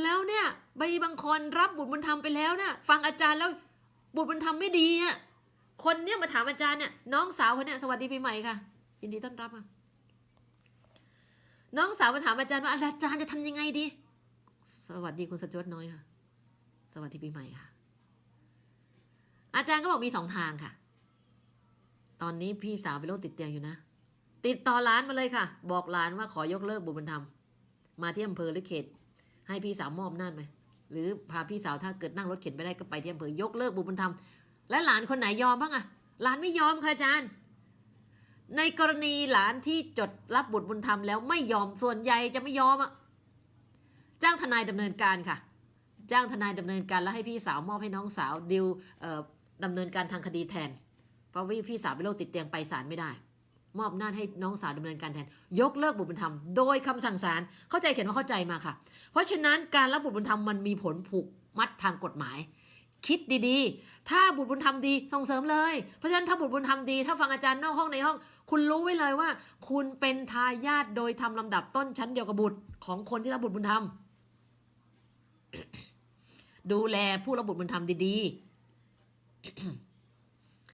แล้วเนี่ยใบบางคนรับบุตรบุญธรรมไปแล้วเนี่ยฟังอาจารย์แล้วบุตรบุญธรรมไม่ดีอะคนเนี่ยมาถามอาจารย์เนี่ยน้องสาวคนเนี่ยสวัสดีปีใหม่ค่ะยินดีต้อนรับค่ะน้องสาวมาถามอาจารย์ว่าอาจารย์จะทำยังไงดี สวัสดีคุณสจวตน้อยค่ะ สวัสดีปีใหม่ค่ะ อาจารย์ก็บอกมีสองทางค่ะ ตอนนี้พี่สาวเป็นโรคติดเตียงอยู่นะ ติดต่อหลานมาเลยค่ะ บอกหลานว่าขอยกเลิกบุตรบุญธรรม มาที่อำเภอหรือเขต ให้พี่สาวมอบอำนาจไหมหรือพาพี่สาวถ้าเกิดนั่งรถเข็นไม่ได้ก็ไปที่อำเภอยกเลิกบุตรบุญธรรมและหลานคนไหนยอมบ้างอะหลานไม่ยอมค่ะอาจารย์ ในกรณีหลานที่จดรับบุตรบุญธรรมแล้วไม่ยอมส่วนใหญ่จะไม่ยอมอะจ้างทนายดำเนินการค่ะ จ้างทนายดำเนินการแล้วให้พี่สาวมอบให้น้องสาวดิวเอ่อดำเนินการทางคดีแทน เพราะว่าพี่สาวเป็นโรคติดเตียงไปศาลไม่ได้ มอบอำนาจให้น้องสาวดำเนินการแทน ยกเลิกบุตรบุญธรรมโดยคำสั่งศาลเข้าใจเขียนว่าเข้าใจมาค่ะ เพราะฉะนั้นการรับบุตรบุญธรรมมันมีผลผูกมัดทางกฎหมาย คิดดีๆ ถ้าบุตรบุญธรรมดีส่งเสริมเลย เพราะฉะนั้นถ้าบุตรบุญธรรมดี ถ้าฟังอาจารย์นอกห้องในห้อง คุณรู้ไว้เลยว่า คุณเป็นทายาทโดยทำลำดับต้นชั้นเดียวกับบุตรของคนที่รับบุตรบุญธรรมดูแลผู้รับบุตรบุญธรรมดีๆ